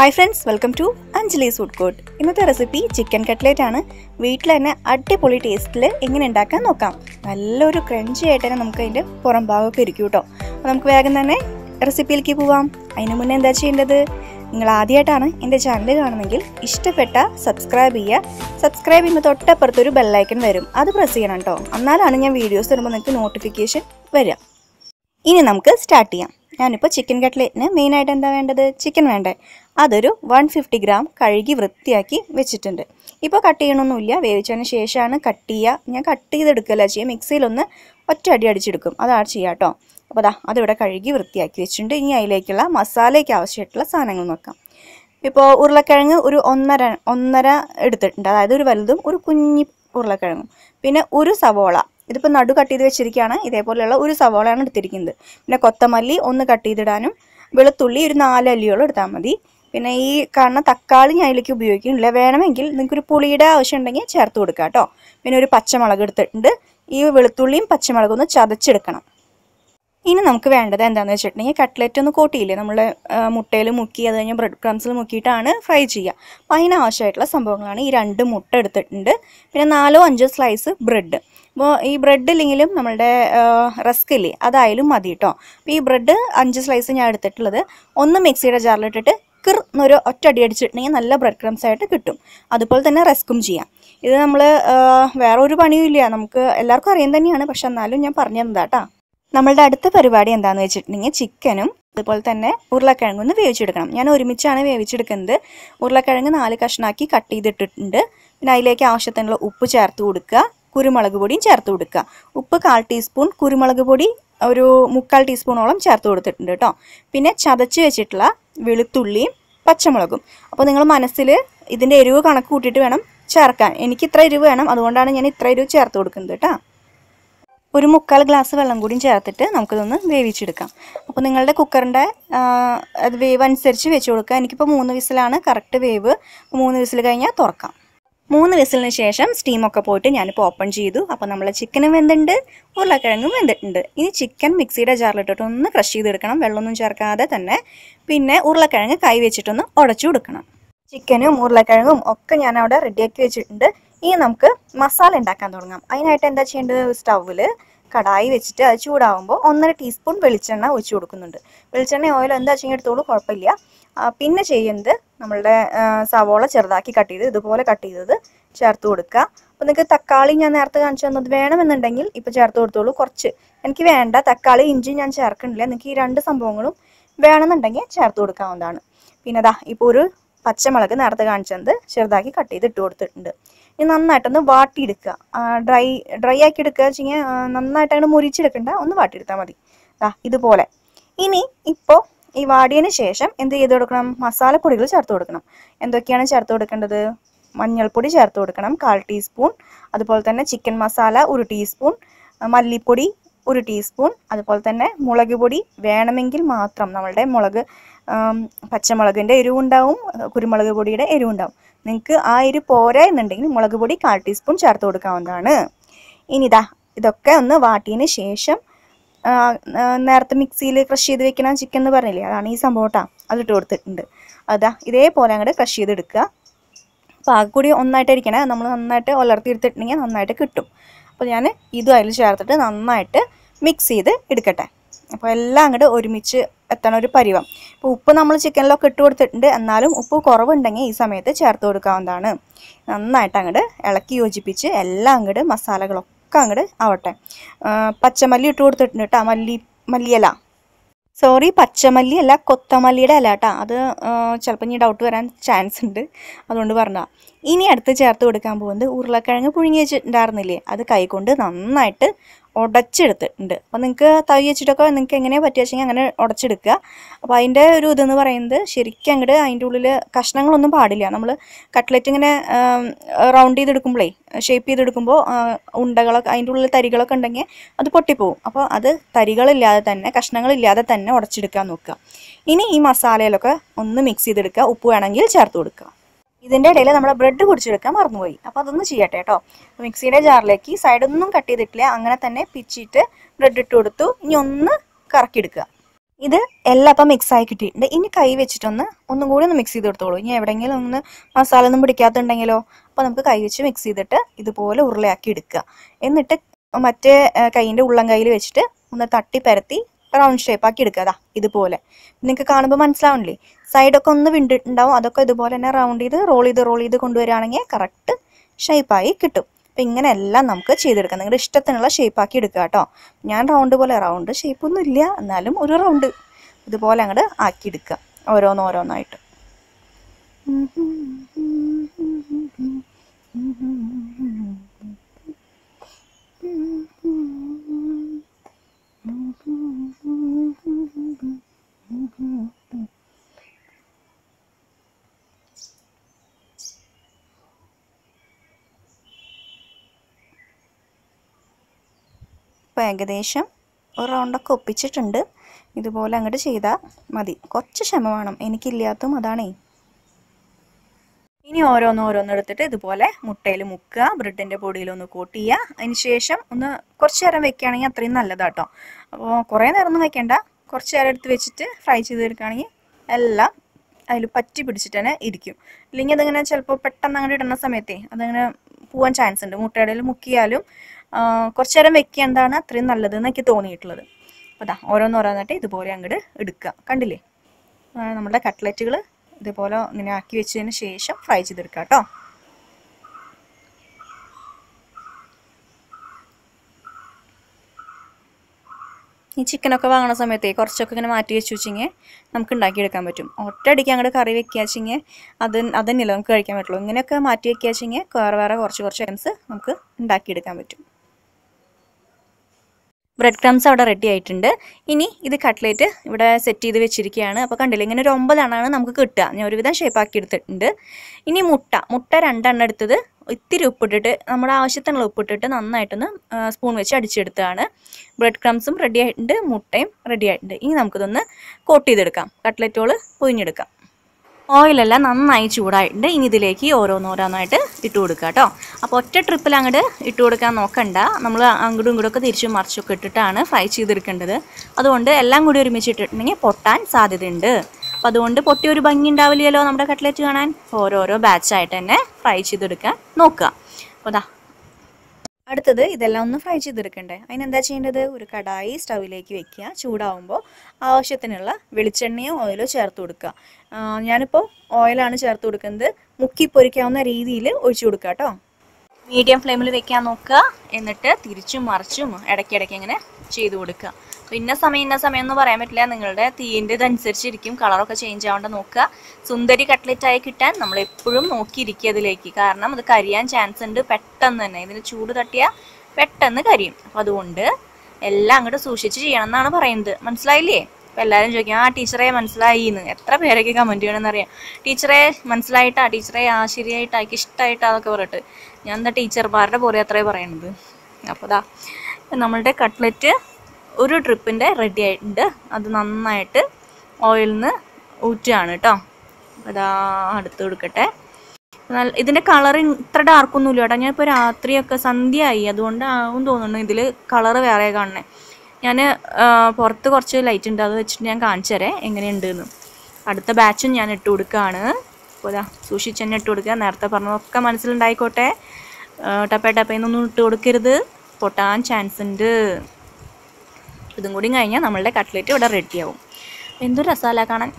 Hi friends welcome to Anjali's food court ഇന്നത്തെ recipe chicken cutlet ആണ്. വീട്ടിൽ തന്നെ അടിപൊളി ടേസ്റ്റിൽ എങ്ങനെ ഉണ്ടാക്കാൻ നോക്കാം. നല്ലൊരു ക്രഞ്ചി ആയിട്ട് തന്നെ നമുക്ക് അതിന്റെ പുറം ഭാഗമൊക്കെ ഇരിക്കും കേട്ടോ അപ്പോൾ നമുക്ക് വേഗം തന്നെ റെസിപ്പിയിലേക്ക് പോവാം. അതിന് മുന്നേ എന്താ ചെയ്യേണ്ടത്? നിങ്ങൾ ആദ്യമായിട്ടാണ് എന്റെ ചാനൽ കാണുന്നെങ്കിൽ ഇഷ്ടപ്പെട്ട സബ്സ്ക്രൈബ് ചെയ്യുക. സബ്സ്ക്രൈബ് ചെയ്യുമ്പോൾ തൊട്ടപ്പുറത്തൊരു ബെല്ലൈക്കൺ വരും. അത് പ്രസ് ചെയ്യണം കേട്ടോ എന്നാലാണ് ഞാൻ വീഡിയോസ് വരുമ്പോൾ നിങ്ങൾക്ക് നോട്ടിഫിക്കേഷൻ വരിക. ഇനി നമുക്ക് സ്റ്റാർട്ട് ചെയ്യാം. ഞാനിപ്പോൾ ചിക്കൻ കട്ട്ലേറ്റിന് മെയിനായിട്ട് എന്താ വേണ്ടത്? ചിക്കൻ വേണ്ടേ. അതൊരു വൺ ഫിഫ്റ്റി ഗ്രാം കഴുകി വൃത്തിയാക്കി വെച്ചിട്ടുണ്ട്. ഇപ്പോൾ കട്ട് ചെയ്യണമൊന്നുമില്ല വേവിച്ചതിന് ശേഷമാണ് കട്ട് ചെയ്യുക ഞാൻ കട്ട് ചെയ്തെടുക്കല്ല ചെയ്യുക മിക്സിയിലൊന്ന് ഒറ്റ അടി അടിച്ചെടുക്കും. അതാണ് ചെയ്യുക കേട്ടോ അപ്പോൾ അതാ അതിവിടെ കഴുകി വൃത്തിയാക്കി വെച്ചിട്ടുണ്ട്. ഇനി അതിലേക്കുള്ള മസാലയ്ക്ക് ആവശ്യമായിട്ടുള്ള സാധനങ്ങൾ നോക്കാം. ഇപ്പോൾ ഉരുളക്കിഴങ്ങ് ഒരു ഒന്നര ഒന്നര എടുത്തിട്ടുണ്ട്. അതായത് ഒരു വലുതും ഒരു കുഞ്ഞി ഉരുളക്കിഴങ്ങും. പിന്നെ ഒരു സവോള. ഇതിപ്പോൾ നടു കട്ട് ചെയ്ത് വെച്ചിരിക്കുകയാണ്. ഇതേപോലെയുള്ള ഒരു സവോളയാണ് എടുത്തിരിക്കുന്നത്. പിന്നെ കൊത്തമല്ലി ഒന്ന് കട്ട് ചെയ്തിടാനും വെളുത്തുള്ളി ഒരു നാലല്ലിയോളം എടുത്താൽ മതി. പിന്നെ ഈ കാണുന്ന തക്കാളി ഞാൻ അതിലേക്ക് ഉപയോഗിക്കുന്നില്ല. വേണമെങ്കിൽ നിങ്ങൾക്കൊരു പുളിയുടെ ആവശ്യം ഉണ്ടെങ്കിൽ ചേർത്ത് കൊടുക്കുക കേട്ടോ. പിന്നെ ഒരു പച്ചമുളക് എടുത്തിട്ടുണ്ട്. ഈ വെളുത്തുള്ളിയും പച്ചമുളകും ഒന്ന് ചതച്ചെടുക്കണം. ഇനി നമുക്ക് വേണ്ടത് എന്താണെന്ന് വെച്ചിട്ടുണ്ടെങ്കിൽ കട്ട്ലറ്റ് ഒന്ന് കോട്ടിയില്ലേ? നമ്മൾ മുട്ടയിൽ മുക്കി അത് കഴിഞ്ഞ് ബ്രെഡ് ക്രംസിൽ മുക്കിയിട്ടാണ് ഫ്രൈ ചെയ്യുക. അപ്പോൾ അതിനാവശ്യമായിട്ടുള്ള സംഭവങ്ങളാണ് ഈ രണ്ട് മുട്ട എടുത്തിട്ടുണ്ട്. പിന്നെ നാലോ അഞ്ചോ സ്ലൈസ് ബ്രെഡ്. അപ്പോൾ ഈ ബ്രെഡ് ഇല്ലെങ്കിലും നമ്മളുടെ റസ്ക് ഇല്ലേ അതായാലും മതി കേട്ടോ അപ്പോൾ ഈ ബ്രെഡ് അഞ്ച് സ്ലൈസ് ഞാൻ എടുത്തിട്ടുള്ളത് ഒന്ന് മിക്സിയുടെ ജാറിലിട്ടിട്ട് കിർ എന്നൊരു ഒറ്റ അടി അടിച്ചിട്ടുണ്ടെങ്കിൽ നല്ല ബ്രെഡ് ക്രംസ് ആയിട്ട് കിട്ടും. അതുപോലെ തന്നെ റസ്ക്കും ചെയ്യാം. ഇത് നമ്മൾ വേറെ ഒരു പണിയും ഇല്ല. നമുക്ക് എല്ലാവർക്കും അറിയാൻ തന്നെയാണ്. പക്ഷെ എന്നാലും ഞാൻ പറഞ്ഞു തന്നതാട്ടാ നമ്മളുടെ അടുത്ത പരിപാടി എന്താണെന്ന് വെച്ചിട്ടുണ്ടെങ്കിൽ ചിക്കനും അതുപോലെ തന്നെ ഉരുളക്കിഴങ്ങ് ഒന്ന് വേവിച്ചെടുക്കണം. ഞാൻ ഒരുമിച്ചാണ് വേവിച്ചെടുക്കുന്നത്. ഉരുളക്കിഴങ്ങ് നാല് കഷ്ണാക്കി കട്ട് ചെയ്തിട്ടിട്ടുണ്ട്. പിന്നെ അതിലേക്ക് ആവശ്യത്തിനുള്ള ഉപ്പ് ചേർത്ത് കൊടുക്കുക. കുരുമുളക് പൊടിയും ചേർത്ത് കൊടുക്കുക. ഉപ്പ് കാൽ ടീസ്പൂൺ കുരുമുളക് പൊടി ഒരു മുക്കാൽ ടീസ്പൂണോളം ചേർത്ത് കൊടുത്തിട്ടുണ്ട് കേട്ടോ. പിന്നെ ചതച്ച് വെച്ചിട്ടുള്ള വെളുത്തുള്ളിയും പച്ചമുളകും. അപ്പോൾ നിങ്ങൾ മനസ്സിൽ ഇതിന്റെ എരിവ് കണക്ക് കൂട്ടിയിട്ട് വേണം ചേർക്കാൻ. എനിക്ക് ഇത്ര എരിവ് വേണം. അതുകൊണ്ടാണ് ഞാൻ ഇത്ര എരിവ് ചേർത്ത് കൊടുക്കുന്നത് കേട്ടോ. ഒരു മുക്കാൽ ഗ്ലാസ് വെള്ളം കൂടിയും ചേർത്തിട്ട് നമുക്കിതൊന്ന് വേവിച്ചെടുക്കാം. അപ്പോൾ നിങ്ങളുടെ കുക്കറിന്റെ വേവ് അനുസരിച്ച് വെച്ച് കൊടുക്കുക. എനിക്കിപ്പോൾ മൂന്ന് വിസിലാണ് കറക്റ്റ് വേവ്. മൂന്ന് വിസിൽ കഴിഞ്ഞാൽ തുറക്കാം. മൂന്ന് വിസിലിന് ശേഷം സ്റ്റീമൊക്കെ പോയിട്ട് ഞാനിപ്പോൾ ഓപ്പൺ ചെയ്തു. അപ്പോൾ നമ്മൾ ചിക്കനും വെന്തുണ്ട് ഉരുളക്കിഴങ്ങും വെന്തിട്ടുണ്ട്. ഇനി ചിക്കൻ മിക്സിയുടെ ജാറിലിട്ടിട്ട് ഒന്ന് ക്രഷ് ചെയ്തെടുക്കണം. വെള്ളമൊന്നും ചേർക്കാതെ തന്നെ. പിന്നെ ഉരുളക്കിഴങ്ങ് കൈ വെച്ചിട്ടൊന്ന് ഉടച്ചു കൊടുക്കണം. ചിക്കനും ഉരുളക്കിഴങ്ങും ഒക്കെ ഞാൻ അവിടെ റെഡിയാക്കി വെച്ചിട്ടുണ്ട്. ഇനി നമുക്ക് മസാല ഉണ്ടാക്കാൻ തുടങ്ങാം. അതിനായിട്ട് എന്താ ചെയ്യേണ്ടത്? സ്റ്റൗവിൽ കടായി വെച്ചിട്ട് അത് ചൂടാവുമ്പോൾ ഒന്നര ടീസ്പൂൺ വെളിച്ചെണ്ണ ഒഴിച്ചു കൊടുക്കുന്നുണ്ട്. വെളിച്ചെണ്ണ ഓയിൽ എന്താ വെച്ചാൽ എടുത്തോളൂ കുഴപ്പമില്ല. പിന്നെ ചെയ്യുന്നത് നമ്മളുടെ സവോള ചെറുതാക്കി കട്ട് ചെയ്ത് ഇതുപോലെ കട്ട് ചെയ്തത് ചേർത്ത് കൊടുക്കുക. അപ്പോൾ നിങ്ങൾക്ക് തക്കാളി ഞാൻ നേരത്തെ കാണിച്ചു തന്നത് വേണമെന്നുണ്ടെങ്കിൽ ഇപ്പോൾ ചേർത്ത് കൊടുത്തോളൂ. കുറച്ച്. എനിക്ക് വേണ്ട. തക്കാളി ഇഞ്ചി ഞാൻ ചേർക്കുന്നില്ല. നിങ്ങൾക്ക് ഈ രണ്ട് സംഭവങ്ങളും വേണമെന്നുണ്ടെങ്കിൽ ചേർത്ത് കൊടുക്കാവുന്നതാണ്. പിന്നെ അതാ ഇപ്പോൾ ഒരു പച്ചമുളക് നേരത്തെ കാണിച്ചത് ചെറുതാക്കി കട്ട് ചെയ്ത് ഇട്ട് കൊടുത്തിട്ടുണ്ട്. ഇനി നന്നായിട്ടൊന്ന് വാട്ടിയെടുക്കുക. ഡ്രൈ ഡ്രൈ ആക്കി എടുക്കുക വെച്ചാൽ നന്നായിട്ട് അങ്ങനെ മുരിച്ചെടുക്കണ്ട. ഒന്ന് വാട്ടിയെടുത്താൽ മതി. ഇതുപോലെ. ഇനി ഇപ്പോൾ ഈ വാടിയതിന് ശേഷം എന്ത് ചെയ്ത് കൊടുക്കണം? മസാലപ്പൊടികൾ ചേർത്ത് കൊടുക്കണം. എന്തൊക്കെയാണ് ചേർത്ത് കൊടുക്കേണ്ടത്? മഞ്ഞൾപ്പൊടി ചേർത്ത് കൊടുക്കണം. കാൽ ടീസ്പൂൺ. അതുപോലെ തന്നെ ചിക്കൻ മസാല ഒരു ടീസ്പൂൺ. മല്ലിപ്പൊടി ഒരു ടീസ്പൂൺ. അതുപോലെ തന്നെ മുളക് പൊടി വേണമെങ്കിൽ മാത്രം നമ്മളുടെ മുളക് പച്ചമുളകിന്റെ എരിവുണ്ടാവും. കുരുമുളക് പൊടിയുടെ എരിവുണ്ടാവും. നിങ്ങൾക്ക് ആ എരിവ് പോരാ എന്നുണ്ടെങ്കിൽ മുളക് പൊടി കാൽ ടീസ്പൂൺ ചേർത്ത് കൊടുക്കാവുന്നതാണ്. ഇനിതാ ഇതൊക്കെ ഒന്ന് വാട്ടിയതിന് ശേഷം നേരത്തെ മിക്സിയിൽ ക്രഷ് ചെയ്ത് വെക്കണം ചിക്കൻ എന്ന് പറഞ്ഞില്ലേ അതാണ് ഈ സംഭവം കേട്ടോ അതിട്ട് കൊടുത്തിട്ടുണ്ട്. അതാ ഇതേപോലെ അങ്ങോട്ട് ക്രഷ് ചെയ്തെടുക്കുക അപ്പോൾ ആകെ കൂടി ഒന്നായിട്ട് ഇരിക്കണേ നമ്മൾ നന്നായിട്ട് ഉലർത്തിയെടുത്തിട്ടുണ്ടെങ്കിൽ നന്നായിട്ട് കിട്ടും. അപ്പോൾ ഞാൻ ഇതും അതിൽ ചേർത്തിട്ട് നന്നായിട്ട് മിക്സ് ചെയ്ത് എടുക്കട്ടെ. അപ്പോൾ എല്ലാം അങ്ങോട്ട് ഒരുമിച്ച് എത്തണ ഒരു പരിവം. ഇപ്പോൾ ഉപ്പ് നമ്മൾ ചിക്കനിലൊക്കെ ഇട്ട് കൊടുത്തിട്ടുണ്ട്. എന്നാലും ഉപ്പ് കുറവുണ്ടെങ്കിൽ ഈ സമയത്ത് ചേർത്ത് കൊടുക്കാവുന്നതാണ്. നന്നായിട്ട് അങ്ങോട്ട് ഇളക്കി യോജിപ്പിച്ച് എല്ലാം അങ്ങോട്ട് മസാലകളൊക്കെ അങ്ങോട്ട് ആവട്ടെ. പച്ചമല്ലി ഇട്ട് കൊടുത്തിട്ടുണ്ട് കേട്ടോ മല്ലി മല്ലിയല. സോറി പച്ചമല്ലി അല്ല കൊത്തമല്ലിയുടെ അല്ല കേട്ടോ അത് ചിലപ്പോൾ ഇനി ഡൗട്ട് വരാൻ ചാൻസ് ഉണ്ട്. അതുകൊണ്ട് പറഞ്ഞാൽ ഇനി അടുത്ത് ചേർത്ത് കൊടുക്കാൻ പോകുന്നത് ഉരുളക്കിഴങ്ങ് പുഴുങ്ങി വെച്ചിട്ടുണ്ടായിരുന്നില്ലേ? അത് കൈകൊണ്ട് നന്നായിട്ട് ഉടച്ചെടുത്തിട്ടുണ്ട് അപ്പോൾ നിങ്ങൾക്ക് തവി വെച്ചിട്ടൊക്കെ നിങ്ങൾക്ക് എങ്ങനെ പറ്റുക അങ്ങനെ ഉടച്ചെടുക്കുക. അപ്പോൾ അതിന്റെ ഒരു ഇതെന്ന് പറയുന്നത് ശരിക്കും അങ്ങോട്ട് അതിന്റെ ഉള്ളിൽ കഷ്ണങ്ങളൊന്നും പാടില്ല. നമ്മൾ കട്ട്ലറ്റ് ഇങ്ങനെ റൗണ്ട് ചെയ്തെടുക്കുമ്പോഴേ ഷേപ്പ് ചെയ്തെടുക്കുമ്പോൾ ഉണ്ടകളൊക്കെ അതിന്റെ ഉള്ളിൽ തരികളൊക്കെ ഉണ്ടെങ്കിൽ അത് പൊട്ടിപ്പോവും. അപ്പോൾ അത് തരികളില്ലാതെ തന്നെ കഷ്ണങ്ങളില്ലാതെ തന്നെ ഉടച്ചെടുക്കാൻ നോക്കുക. ഇനി ഈ മസാലയിലൊക്കെ ഒന്ന് മിക്സ് ചെയ്തെടുക്കുക. ഉപ്പ് വേണമെങ്കിൽ ചേർത്ത് കൊടുക്കുക. ഇതിന്റെ ഇടയിൽ നമ്മൾ ബ്രെഡ് പൊടിച്ചെടുക്കാൻ മറന്നുപോയി. അപ്പോൾ അതൊന്ന് ചെയ്യട്ടെ കേട്ടോ. മിക്സിയുടെ ജാറിലേക്ക് സൈഡൊന്നും കട്ട് ചെയ്തിട്ടില്ല. അങ്ങനെ തന്നെ പിച്ചിട്ട് ബ്രെഡ് ഇട്ട് കൊടുത്തു. ഇനി ഒന്ന് കറക്കിയെടുക്കുക. ഇത് എല്ലാം അപ്പം മിക്സ് ആയി കിട്ടിയിട്ടുണ്ട്. ഇനി കൈ വെച്ചിട്ടൊന്ന് ഒന്നും കൂടി ഒന്ന് മിക്സ് ചെയ്ത് കൊടുത്തോളൂ ഇനി എവിടെയെങ്കിലും ഒന്ന് മസാല ഒന്നും പിടിക്കാത്തുണ്ടെങ്കിലോ അപ്പോൾ നമുക്ക് കൈ വെച്ച് മിക്സ് ചെയ്തിട്ട് ഇതുപോലെ ഉരുളയാക്കി എടുക്കുക. എന്നിട്ട് മറ്റേ കൈയിന്റെ ഉള്ളം കയ്യിൽ വെച്ചിട്ട് ഒന്ന് തട്ടി പരത്തി റൗണ്ട് ഷേപ്പ് ആക്കി എടുക്കുക. അതാ ഇതുപോലെ. നിങ്ങൾക്ക് കാണുമ്പോൾ മനസ്സിലാവണില്ലേ? സൈഡൊക്കെ ഒന്ന് വിണ്ടിട്ടുണ്ടാവും. അതൊക്കെ ഇതുപോലെ തന്നെ റൗണ്ട് ചെയ്ത് റോൾ ചെയ്ത് റോൾ ചെയ്ത് കൊണ്ടുവരികയാണെങ്കിൽ കറക്റ്റ് ഷേപ്പായി കിട്ടും. അപ്പം ഇങ്ങനെയെല്ലാം നമുക്ക് ചെയ്തെടുക്കാം. നിങ്ങളുടെ ഇഷ്ടത്തിനുള്ള ഷേപ്പാക്കി എടുക്കുക കേട്ടോ. ഞാൻ റൗണ്ട് പോലെ റൗണ്ട് ഷേപ്പൊന്നും ഇല്ല. എന്നാലും ഒരു റൗണ്ട് ഇതുപോലെ അങ്ങോട്ട് ആക്കിയെടുക്കുക ഓരോന്നോരോന്നായിട്ട് ഇപ്പോൾ ഏകദേശം ഒരു റൗണ്ടൊക്കെ ഒപ്പിച്ചിട്ടുണ്ട്. ഇതുപോലെ അങ്ങോട്ട് ചെയ്താൽ മതി. കുറച്ച് ക്ഷമ വേണം. എനിക്കില്ലാത്തതും അതാണേ. ഇനി ഓരോന്നും ഓരോന്ന് എടുത്തിട്ട് ഇതുപോലെ മുട്ടയിൽ മുക്കുക ബ്രെഡിന്റെ പൊടിയിലൊന്ന് കോട്ട് ചെയ്യുക. അതിന് ശേഷം ഒന്ന് കുറച്ച് നേരം വെക്കുകയാണെങ്കിൽ അത്രയും നല്ലതാട്ടോ. അപ്പോൾ കുറേ നേരം ഒന്നും വെക്കേണ്ട. കുറച്ച് നേരം എടുത്ത് വെച്ചിട്ട് ഫ്രൈ ചെയ്തെടുക്കുകയാണെങ്കിൽ എല്ലാം അതിൽ പറ്റി പിടിച്ചിട്ട് തന്നെ ഇരിക്കും. ഇല്ലെങ്കിൽ അതിങ്ങനെ ചിലപ്പോൾ പെട്ടെന്ന് അങ്ങോട്ട് ഇടുന്ന സമയത്തേ അതങ്ങനെ പോകാൻ ചാൻസ് ഉണ്ട്. മുട്ടയുടെ മുക്കിയാലും കുറച്ച് നേരം വെക്കേണ്ടതാണ് അത്രയും നല്ലത് എന്നൊക്കെ തോന്നിയിട്ടുള്ളത്. അപ്പോൾ അതാ ഓരോന്നോരോന്നായിട്ട് ഇതുപോലെ അങ്ങോട്ട് എടുക്കുക. കണ്ടില്ലേ? നമ്മുടെ കട്ട്ലറ്റുകൾ ഇതുപോലെ ഇങ്ങനെ ആക്കി വെച്ചതിന് ശേഷം ഫ്രൈ ചെയ്തെടുക്കുക കേട്ടോ. ഈ ചിക്കനൊക്കെ വാങ്ങുന്ന സമയത്തേ കുറച്ചൊക്കെ ഇങ്ങനെ മാറ്റി വെച്ച് വെച്ചെങ്കിൽ നമുക്ക് ഉണ്ടാക്കിയെടുക്കാൻ പറ്റും. ഒറ്റയടിക്ക് അങ്ങോട്ട് കറി വെക്കുക വെച്ചെങ്കിൽ അത് അതന്നെയല്ലോ നമുക്ക് കഴിക്കാൻ പറ്റുള്ളൂ. ഇങ്ങനെയൊക്കെ മാറ്റി വെക്കുക വെച്ചെങ്കിൽ വേറെ വേറെ കുറച്ച് കുറച്ച് ഐറ്റംസ് നമുക്ക് ഉണ്ടാക്കിയെടുക്കാൻ പറ്റും. ബ്രെഡ് ക്രംസ് അവിടെ റെഡി ആയിട്ടുണ്ട്. ഇനി ഇത് കട്ട്ലേറ്റ് ഇവിടെ സെറ്റ് ചെയ്ത് വെച്ചിരിക്കുകയാണ്. അപ്പോൾ കണ്ടില്ലേ ഇങ്ങനെ ഒരു ഒമ്പതെണ്ണമാണ് നമുക്ക് കിട്ടുക. ഞാൻ ഒരുവിധം ഷേപ്പാക്കി എടുത്തിട്ടുണ്ട്. ഇനി മുട്ട മുട്ട രണ്ടെണ്ണം എടുത്തത് ഇത്തിരി ഉപ്പിട്ടിട്ട് നമ്മുടെ ആവശ്യത്തിനുള്ള ഉപ്പിട്ടിട്ട് നന്നായിട്ടൊന്ന് സ്പൂൺ വെച്ച് അടിച്ചെടുത്തതാണ്. ബ്രെഡ് ക്രംസും റെഡി ആയിട്ടുണ്ട് മുട്ടയും റെഡി ആയിട്ടുണ്ട്. ഇനി നമുക്കിതൊന്ന് കോട്ട് ചെയ്തെടുക്കാം. കട്ട്ലറ്റുകൾ പൊയിഞ്ഞെടുക്കാം ഓയിലെല്ലാം നന്നായി ചൂടായിട്ടുണ്ട്. ഇനി ഇതിലേക്ക് ഓരോന്നോരോന്നായിട്ട് ഇട്ട് കൊടുക്കുക കേട്ടോ. അപ്പോൾ ഒറ്റ ട്രിപ്പിൽ അങ്ങോട്ട് ഇട്ട് കൊടുക്കാൻ നോക്കണ്ട. നമ്മൾ അങ്ങോട്ടും ഇങ്ങോട്ടും ഒക്കെ തിരിച്ചും മറിച്ചൊക്കെ ഇട്ടിട്ടാണ് ഫ്രൈ ചെയ്തെടുക്കേണ്ടത്. അതുകൊണ്ട് എല്ലാം കൂടി ഒരുമിച്ച് ഇട്ടിട്ടുണ്ടെങ്കിൽ പൊട്ടാൻ സാധ്യതയുണ്ട്. അപ്പോൾ അതുകൊണ്ട് പൊട്ടി ഒരു ഭംഗി ഉണ്ടാവില്ലല്ലോ നമ്മുടെ കട്ട്ലറ്റ് കാണാൻ. ഓരോരോ ബാച്ചായിട്ട് തന്നെ ഫ്രൈ ചെയ്തെടുക്കാൻ നോക്കുക. അപ്പോൾ അതാ അടുത്തത് ഇതെല്ലാം ഒന്ന് ഫ്രൈ ചെയ്തെടുക്കണ്ടേ. അതിനെന്താ ചെയ്യേണ്ടത്? ഒരു കടായി സ്റ്റൗവിലേക്ക് വെക്കുക. ചൂടാവുമ്പോൾ ആവശ്യത്തിനുള്ള വെളിച്ചെണ്ണയോ ഓയിലോ ചേർത്ത് കൊടുക്കുക. ഞാനിപ്പോൾ ഓയിലാണ് ചേർത്ത് കൊടുക്കുന്നത്. മുക്കി പൊരിക്കാവുന്ന രീതിയിൽ ഒഴിച്ചു കൊടുക്കുക കേട്ടോ. മീഡിയം ഫ്ലെയിമിൽ വെക്കാൻ നോക്കുക. എന്നിട്ട് തിരിച്ചും മറിച്ചും ഇടയ്ക്കിടയ്ക്ക് ഇങ്ങനെ ചെയ്തു കൊടുക്കുക. ഇന്ന സമയം ഇന്ന സമയം എന്ന് പറയാൻ പറ്റില്ല. നിങ്ങളുടെ തീന്റെ ഇതനുസരിച്ചിരിക്കും. കളറൊക്കെ ചേഞ്ച് ആവേണ്ട നോക്കുക. സുന്ദരി കട്ട്ലറ്റായി കിട്ടാൻ നമ്മൾ എപ്പോഴും നോക്കിയിരിക്കുക അതിലേക്ക്. കാരണം അത് കരിയാൻ ചാൻസ് ഉണ്ട്. പെട്ടെന്ന് തന്നെ. ഇതിന് ചൂട് തട്ടിയാൽ പെട്ടെന്ന് കരിയും. അപ്പോൾ അതുകൊണ്ട് എല്ലാം അങ്ങോട്ട് സൂക്ഷിച്ച് ചെയ്യണം എന്നാണ് പറയുന്നത്. മനസ്സിലായില്ലേ? അപ്പോൾ എല്ലാവരും ചോദിക്കും ആ ടീച്ചറെ മനസ്സിലായി എന്ന് എത്ര പേരൊക്കെ കമന്റ് ചെയ്യണമെന്ന് അറിയാം ടീച്ചറെ മനസ്സിലായിട്ടാ? ടീച്ചറെ ആ ശരിയായിട്ടാ? എനിക്ക് ഇഷ്ടമായിട്ടാ അതൊക്കെ പറഞ്ഞിട്ട്. ഞാൻ എന്താ ടീച്ചർമാരുടെ പോലെ അത്രേ പറയണത്. അപ്പോൾ ദാ നമ്മളുടെ കട്ട്ലറ്റ് ഒരു ട്രിപ്പിന്റെ റെഡി ആയിട്ടുണ്ട്. അത് നന്നായിട്ട് ഓയിലിൽ നിന്ന് ഊറ്റുകയാണ് കേട്ടോ അതാ അടുത്ത് കൊടുക്കട്ടെ. നല്ല ഇതിന്റെ കളർ ഇത്ര ഡാർക്കൊന്നുമില്ല കേട്ടോ ഞാനിപ്പോൾ രാത്രിയൊക്കെ സന്ധ്യയായി. അതുകൊണ്ടാവും തോന്നുന്നു ഇതിൽ കളർ വേറെ കാണണേ ഞാൻ പുറത്ത് കുറച്ച് ലൈറ്റ് ഉണ്ട്. അത് വെച്ചിട്ട് ഞാൻ കാണിച്ചു തരാം എങ്ങനെയുണ്ട് എന്ന് അടുത്ത ബാച്ചും ഞാൻ ഇട്ട് കൊടുക്കുകയാണ്. അപ്പോൾ ഇതാ സൂക്ഷിച്ച് തന്നെ ഇട്ട് കൊടുക്കുക. നേരത്തെ പറഞ്ഞതൊക്കെ മനസ്സിലുണ്ടായിക്കോട്ടെ. ടപ്പേ ടപ്പേന്നൊന്നും ഇട്ട് കൊടുക്കരുത്. പൊട്ടാൻ ചാൻസ് ഉണ്ട്. ഇതും കൂടി കഴിഞ്ഞാൽ നമ്മളുടെ കട്ട്ലറ്റ് ഇവിടെ റെഡിയാവും എന്തൊരു രസമല്ല കാണാൻ?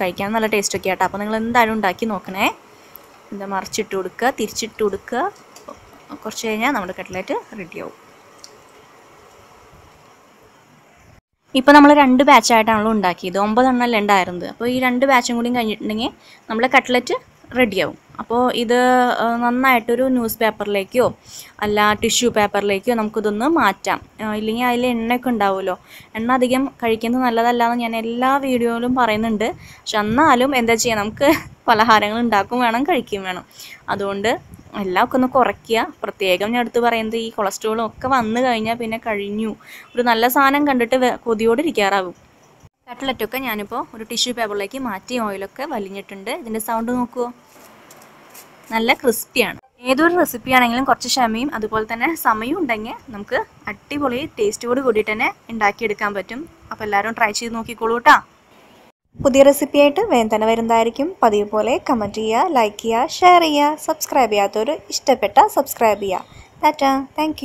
കഴിക്കാൻ നല്ല ടേസ്റ്റൊക്കെ ആട്ടോ. അപ്പോൾ നിങ്ങൾ എന്തായാലും ഉണ്ടാക്കി നോക്കണേ. എന്താ മറിച്ചിട്ട് കൊടുക്കുക തിരിച്ചിട്ട് കൊടുക്കുക. കുറച്ച് കഴിഞ്ഞാൽ നമ്മുടെ കട്ട്ലറ്റ് റെഡിയാവും ഇപ്പോൾ നമ്മൾ രണ്ട് ബാച്ചായിട്ടാണല്ലോ ഉണ്ടാക്കിയത്. ഒമ്പതെണ്ണമല്ലേ ഉണ്ടായിരുന്നത്. അപ്പോൾ ഈ രണ്ട് ബാച്ചും കൂടി കഴിഞ്ഞിട്ടുണ്ടെങ്കിൽ നമ്മുടെ കട്ട്ലറ്റ് റെഡിയാവും അപ്പോൾ ഇത് നന്നായിട്ടൊരു ന്യൂസ് പേപ്പറിലേക്കോ അല്ല ടിഷ്യൂ പേപ്പറിലേക്കോ നമുക്കിതൊന്ന് മാറ്റാം. ഇല്ലെങ്കിൽ അതിൽ എണ്ണയൊക്കെ ഉണ്ടാവുമല്ലോ. എണ്ണ അധികം കഴിക്കുന്നത് നല്ലതല്ല എന്ന് ഞാൻ എല്ലാ വീഡിയോയിലും പറയുന്നുണ്ട്. പക്ഷെ എന്നാലും എന്താ ചെയ്യുക നമുക്ക് പലഹാരങ്ങൾ ഉണ്ടാക്കും വേണം കഴിക്കുകയും വേണം. അതുകൊണ്ട് എല്ലാം ഒക്കെ ഒന്ന് കുറയ്ക്കുക. പ്രത്യേകം ഞാൻ എടുത്ത് പറയുന്നത് ഈ കൊളസ്ട്രോളും ഒക്കെ വന്നു കഴിഞ്ഞാൽ പിന്നെ കഴിഞ്ഞു. ഒരു നല്ല സാധനം കണ്ടിട്ട് കൊതിയോടെ ഇരിക്കാറാവും. കട്ട്ലറ്റൊക്കെ ഞാനിപ്പോൾ ഒരു ടിഷ്യൂ പേപ്പറിലേക്ക് മാറ്റി ഓയിലൊക്കെ വലിഞ്ഞിട്ടുണ്ട്. ഇതിന്റെ സൗണ്ട് നോക്കുമോ നല്ല ക്രിസ്പിയാണ്. ഏതൊരു റെസിപ്പി ആണെങ്കിലും കുറച്ച് ക്ഷമയും അതുപോലെ തന്നെ സമയവും ഉണ്ടെങ്കിൽ നമുക്ക് അടിപൊളി ടേസ്റ്റോട് കൂടിയിട്ട് തന്നെ ഉണ്ടാക്കിയെടുക്കാൻ പറ്റും. അപ്പോൾ എല്ലാവരും ട്രൈ ചെയ്ത് നോക്കിക്കോളൂ കേട്ടോ പുതിയ റെസിപ്പിയായിട്ട് വേഗം തന്നെ വരുന്നതായിരിക്കും. പതിവ് പോലെ കമന്റ് ചെയ്യുക ലൈക്ക് ചെയ്യുക ഷെയർ ചെയ്യുക സബ്സ്ക്രൈബ് ചെയ്യാത്തവർ ഇഷ്ടപ്പെട്ട സബ്സ്ക്രൈബ് ചെയ്യുക. ടാറ്റ താങ്ക്